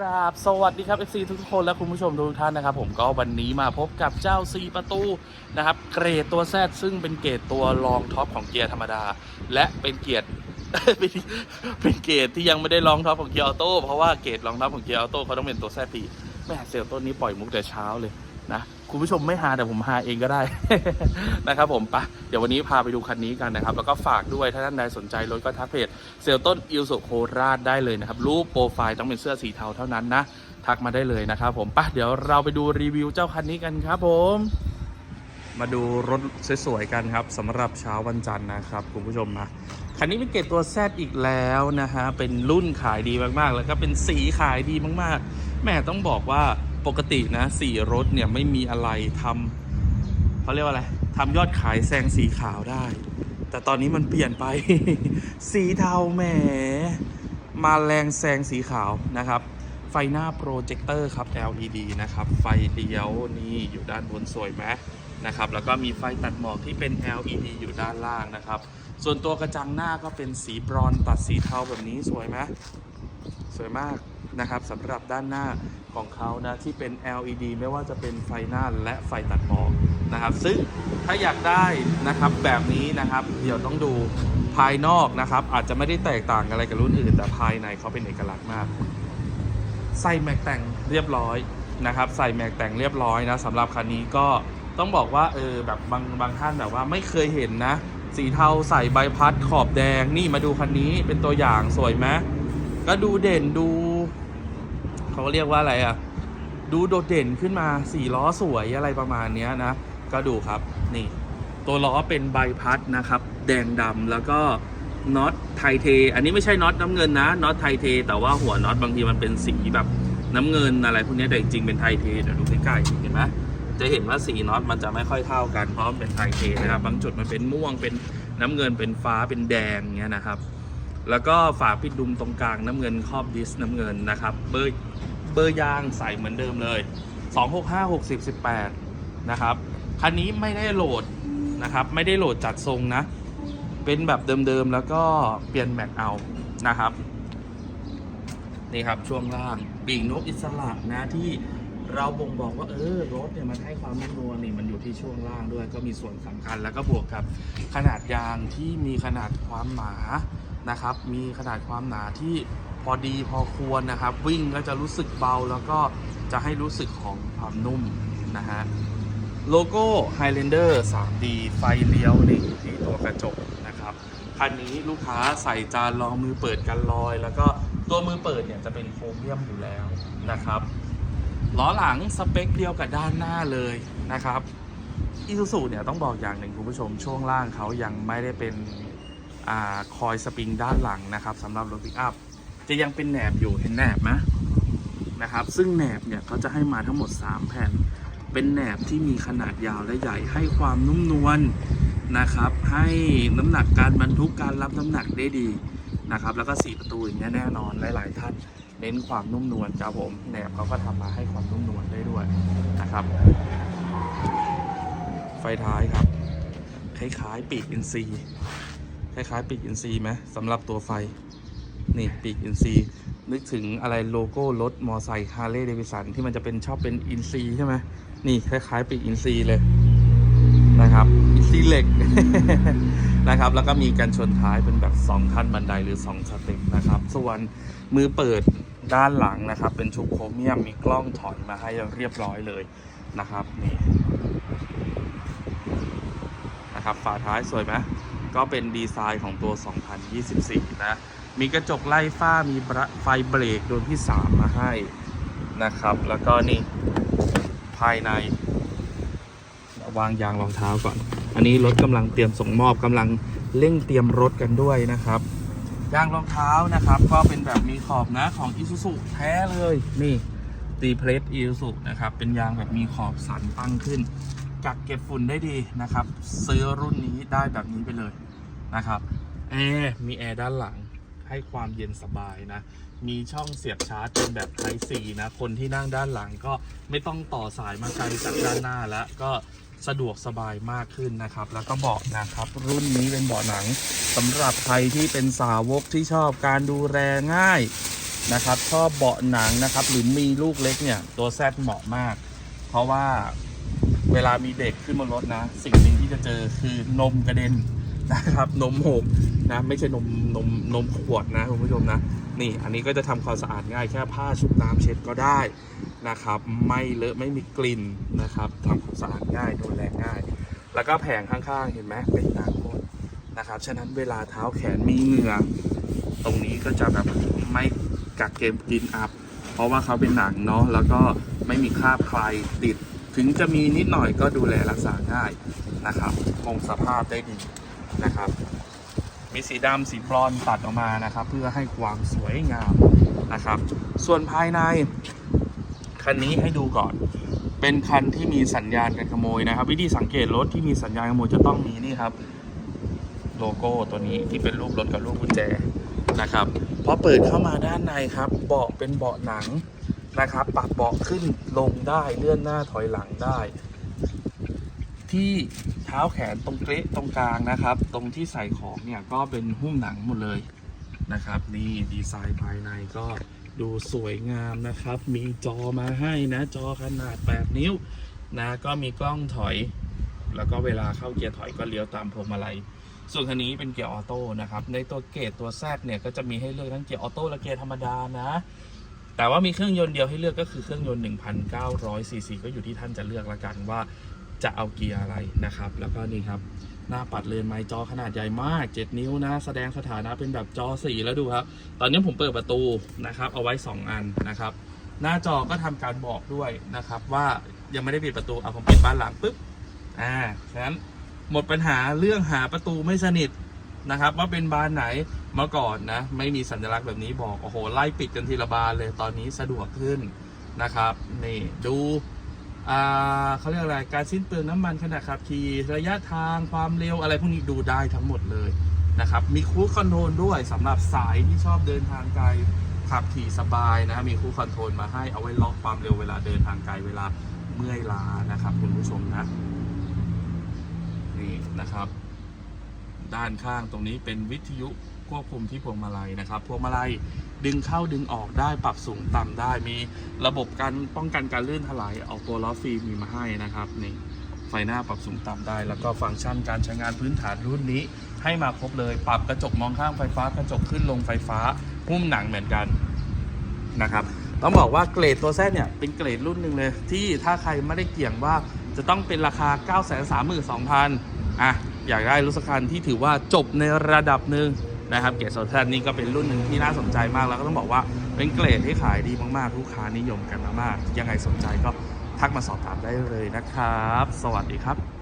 ราบสวัสดีครับ FC ทุกคนและคุณผู้ชมทุกท่านนะครับ ผมก็วันนี้มาพบกับเจ้า 4 ประตูนะครับ เกรดตัวแซดซึ่งเป็นเกรดตัวรองท็อปของเกียร์ธรรมดา และเป็นเกียร์เป็นเป็นเกรดที่ยังไม่ได้รองท็อปของเกียร์ออโต้เพราะว่าเกรดรองท็อปของเกียร์ออโต้เขาต้องเป็นตัวแซดปีแม่เซลล์ต้นนี้ปล่อยมุกแต่เช้าเลย นะคุณผู้ชมไม่หาแต่ผมหาเองก็ได้ นะครับผมปะเดี๋ยววันนี้พาไปดูคันนี้กันนะครับ แล้วก็ฝากด้วยถ้าท่านใดสนใจรถก็ทักเพจเซลต้นอิลสุโคราชได้เลยนะครับ รูปโปรไฟล์ต้องเป็นเสื้อสีเทาเท่านั้นนะ ทักมาได้เลยนะครับผมปะเดี๋ยวเราไปดูรีวิวเจ้าคันนี้กันครับผมมาดูรถสวยๆกันครับสำหรับเช้าวันจันทร์นะครับคุณผู้ชมนะคันนี้เป็นเกรดตัวแซดอีกแล้วนะฮะเป็นรุ่นขายดีมากๆ แล้วก็เป็นสีขายดีมากๆ แม่ต้องบอกว่า ปกตินะสีรถเนี่ยไม่มีอะไรทำเขาเรียกว่าอะไรทำยอดขายแซงสีขาวได้ แต่ตอนนี้มันเปลี่ยนไป สีเทาแหม มาแรงแซงสีขาวนะครับ ไฟหน้าโปรเจคเตอร์ครับ LED นะครับ ไฟเลี้ยวนี่อยู่ด้านบนสวยไหมนะครับ แล้วก็มีไฟตัดหมอกที่เป็น LED อยู่ด้านล่างนะครับ ส่วนตัวกระจังหน้าก็เป็นสีบรอนตัดสีเทาแบบนี้สวยไหมสวยมากนะครับสำหรับด้านหน้า ของเขานะที่เป็น LED ไม่ว่าจะเป็นไฟหน้าและไฟตัดหมอกนะครับ ซึ่งถ้าอยากได้นะครับแบบนี้นะครับ เดี๋ยวต้องดูภายนอกนะครับ อาจจะไม่ได้แตกต่างอะไรกับรุ่นอื่น แต่ภายในเขาเป็นเอกลักษณ์มาก ใส่แม็กแต่งเรียบร้อยนะครับ ใส่แม็กแต่งเรียบร้อยนะสำหรับคันนี้ก็ต้องบอกว่าเออแบบบางบางท่านแบบว่าไม่เคยเห็นนะ สีเทาใส่ใบพัดขอบแดงนี่มาดูคันนี้เป็นตัวอย่างสวยไหมก็ดูเด่นดู เขาเรียกว่าอะไรอะดูโดดเด่นขึ้นมาสี่ล้อสวยอะไรประมาณนี้นะ ก็ดูครับนี่ ตัวล้อเป็นใบพัดนะครับ แดงดำแล้วก็น็อตไทเท อันนี้ไม่ใช่น็อตน้ำเงินนะน็อตไทเท แต่ว่าหัวน็อตบางทีมันเป็นสีแบบน้ำเงินอะไรพวกนี้แต่จริงๆเป็นไทเทเดี๋ยวดูใกล้ๆเห็นไหมจะเห็นว่าสีน็อตมันจะไม่ค่อยเท่ากันเพราะมันเป็นไทเทนะครับบางจุดมันเป็นม่วงเป็นน้ำเงินเป็นฟ้าเป็นแดงเงี้ยนะครับ แล้วก็ฝาปิดดุมตรงกลางน้ำเงินครอบดิสน้ำเงินนะครับ เบอร์เบอร์ยางใส่เหมือนเดิมเลย 265 60 18 นะครับ คันนี้ไม่ได้โหลดนะครับ ไม่ได้โหลดจัดทรงนะ เป็นแบบเดิมๆ แล้วก็เปลี่ยนแม็กเอานะครับ นี่ครับช่วงล่างปีกนกอิสระนะที่เราบ่งบอกว่าเออรถเนี่ยมันให้ความนุ่มนวลนี่มันอยู่ที่ช่วงล่างด้วยก็มีส่วนสำคัญแล้วก็บวกกับขนาดยางที่มีขนาดความหนา นะครับ มีขนาดความหนาที่พอดีพอควรนะครับ วิ่งก็จะรู้สึกเบาแล้วก็จะให้รู้สึกของความนุ่มนะฮะโลโก้ Highlander 3D ไฟเลี้ยวนี่อยู่ที่ตัวกระจกนะครับคันนี้ลูกค้าใส่จานรองมือเปิดกันลอย แล้วก็ตัวมือเปิดเนี่ยจะเป็นโครเมียมอยู่แล้วนะครับล้อหลังสเปคเดียวกับด้านหน้าเลยนะครับอีซูซูเนี่ยต้องบอกอย่างหนึ่งคุณผู้ชมช่วงล่างเขายังไม่ได้เป็น คอยสปริงด้านหลังนะครับสำหรับรถปิกอัพจะยังเป็นแหนบอยู่เห็นแหนบไหมนะครับซึ่งแหนบเนี่ยเขาจะให้มาทั้งหมด 3 แผ่น เป็นแหนบที่มีขนาดยาวและใหญ่ให้ความนุ่มนวลนะครับ ให้น้ำหนักการบรรทุกการรับน้ำหนักได้ดีนะครับ แล้วก็สีประตูอย่างเงี้ยแน่นอนหลาย ๆ ท่านเน้นความนุ่มนวลครับผมแหนบเขาก็ทำมาให้ความนุ่มนวลได้ด้วยนะครับ ไฟท้ายครับ คล้ายๆ ปีกอินซี คล้าย ๆ ปีกอินซีไหมสำหรับตัวไฟ นี่ปีกอินซีนึกถึงอะไรโลโก้รถมอไซค์ฮาร์เลย์เดวิสันที่มันจะเป็นชอบเป็นอินซีใช่ไหมนี่คล้ายๆปีกอินซีเลยนะครับอินซีเหล็กนะครับ แล้วก็มีกันชนท้ายเป็นแบบ 2 ขั้นบันไดหรือ 2 สเต็ปนะครับ ส่วนมือเปิดด้านหลังนะครับ เป็นชุบโครเมียมมีกล้องถอยมาให้เรียบร้อยเลยนะครับนี่นะครับฝาท้ายสวยไหม ก็เป็นดีไซน์ของตัว 2024 นะ มีกระจกไล่ฝ้า มีไฟเบรกโดนที่ 3 มาให้นะครับ แล้วก็นี่ภายใน วางยางรองเท้าก่อน อันนี้รถกำลังเตรียมส่งมอบกำลังเร่งเตรียมรถกันด้วยนะครับ ยางรองเท้านะครับ ก็เป็นแบบมีขอบนะของ i s u z u แท้เลย นี่ตีเพลส i s u z u นะครับ เป็นยางแบบมีขอบสันตั้งขึ้น กักเก็บฝุ่นได้ดีนะครับ ซื้อรุ่นนี้ได้แบบนี้ไปเลยนะครับแอร์มีแอร์ด้านหลังให้ความเย็นสบายนะ มีช่องเสียบชาร์จเป็นแบบ Type C นะ คนที่นั่งด้านหลังก็ไม่ต้องต่อสายมาไกลจากด้านหน้าแล้วก็สะดวกสบายมากขึ้นนะครับ แล้วก็เบาะนะครับ รุ่นนี้เป็นเบาะหนังสำหรับใครที่เป็นสาวกที่ชอบการดูแลง่ายนะครับ ชอบเบาะหนังนะครับ หรือมีลูกเล็กเนี่ย ตัวแซดเหมาะมาก เพราะว่า เวลามีเด็กขึ้นบนรถนะ สิ่งหนึ่งที่จะเจอคือนมกระเด็นนะครับ นมหกนะ ไม่ใช่นมนมนมขวดนะคุณผู้ชมนะ นี่อันนี้ก็จะทำความสะอาดง่ายแค่ผ้าชุบน้ำเช็ดก็ได้นะครับ ไม่เลอะไม่มีกลิ่นนะครับทำความสะอาดง่ายดูแลง่าย แล้วก็แผงข้างๆ เห็นไหมเป็นหนังหมดนะครับ ฉะนั้นเวลาเท้าแขนมีเหงื่อตรงนี้ก็จะแบบไม่กักเก็บกินอับเพราะว่าเขาเป็นหนังเนาะแล้วก็ไม่มีคราบใครติด ถึงจะมีนิดหน่อยก็ดูแลรักษาง่ายนะครับคงสภาพได้ดีนะครับ มีสีดำสีบรอนตัดออกมานะครับ เพื่อให้ความสวยงามนะครับ ส่วนภายใน คันนี้ให้ดูก่อน เป็นคันที่มีสัญญาณการขโมยนะครับ วิธีสังเกตรถที่มีสัญญาณขโมยจะต้องมีนี่ครับโลโก้ตัวนี้ที่เป็นรูปรถกับรูปกุญแจนะครับพอเปิดเข้ามาด้านในครับเบาะเป็นเบาะหนัง นะครับ ปรับเบาะขึ้นลงได้เลื่อนหน้าถอยหลังได้ ที่เท้าแขนตรงเกละตรงกลางนะครับ ตรงที่ใส่ของเนี่ยก็เป็นหุ้มหนังหมดเลยนะครับ นี่ดีไซน์ภายในก็ดูสวยงามนะครับ มีจอมาให้นะ จอขนาด 8 นิ้วนะก็มีกล้องถอย แล้วก็เวลาเข้าเกียร์ถอยก็เลี้ยวตามพวงมาลัยส่วนคันนี้เป็นเกียร์ออโต้นะครับ ในตัวเกรดตัวแซดเนี่ยก็จะมีให้เลือกทั้งเกียร์ออโต้และเกียร์ธรรมดานะ แต่ว่ามีเครื่องยนต์เดียวให้เลือกก็คือเครื่องยนต์ 1,900ซีซีก็อยู่ที่ท่านจะเลือกละกันว่าจะเอาเกียร์อะไรนะครับ แล้วก็นี่ครับหน้าปัดเรือนไม้จอขนาดใหญ่มาก 7 นิ้วนะ แสดงสถานะเป็นแบบจอ 4 แล้วดูครับ ตอนนี้ผมเปิดประตูนะครับ เอาไว้ 2 อันนะครับ หน้าจอก็ทำการบอกด้วยนะครับ ว่ายังไม่ได้ปิดประตูเอาผมปิดบ้านหลังปุ๊บอ่าฉะนั้นหมดปัญหาเรื่องหาประตูไม่สนิทนะครับ ว่าเป็นบานไหน เมื่อก่อนนะ ไม่มีสัญลักษณ์แบบนี้บอก โอ้โห ไล่ปิดกันทีละบานเลยตอนนี้สะดวกขึ้นนะครับ นี่ดูอ่าเขาเรียกอะไร การสิ้นเปลืองน้ำมันขณะขับขี่ระยะทางความเร็วอะไรพวกนี้ดูได้ทั้งหมดเลยนะครับ มีคู i คอนโทรลด้วยสำหรับสายที่ชอบเดินทางไกลขับขี่สบายนะมีคู i คอนโทรลมาให้เอาไว้ล็อกความเร็วเวลาเดินทางไกลเวลาเมื่อยล้านะครับคุณผู้ชมนะนี่นะครับ ด้านข้างตรงนี้เป็นวิทยุ ควบคุมที่พวงมาลัยนะครับ พวงมาลัยดึงเข้าดึงออกได้ปรับสูงต่ำได้มีระบบการป้องกันการลื่นถลายออกตัวล้อฟิล์มมีมาให้นะครับนี่ไฟหน้าปรับสูงต่ำได้ แล้วก็ฟังก์ชันการใช้งานพื้นฐานรุ่นนี้ให้มาครบเลย ปรับกระจกมองข้างไฟฟ้ากระจกขึ้นลงไฟฟ้าหุ้มหนังเหมือนกันนะครับต้องบอกว่าเกรดตัวแซดเนี่ยเป็นเกรดรุ่นหนึ่งเลย ที่ถ้าใครไม่ได้เกี่ยงว่าจะต้องเป็นราคา 9 3 2 0 0 0อะอยากได้รถสักคันที่ถือว่าจบในระดับหนึ่ง นะครับเกรดโซแซดนี่ก็เป็นรุ่นหนึ่งที่น่าสนใจมากแล้วก็ต้องบอกว่าเป็นเกรดที่ขายดีมากๆ ลูกค้านิยมกันมากๆยังไงสนใจก็ทักมาสอบถามได้เลยนะครับ สวัสดีครับ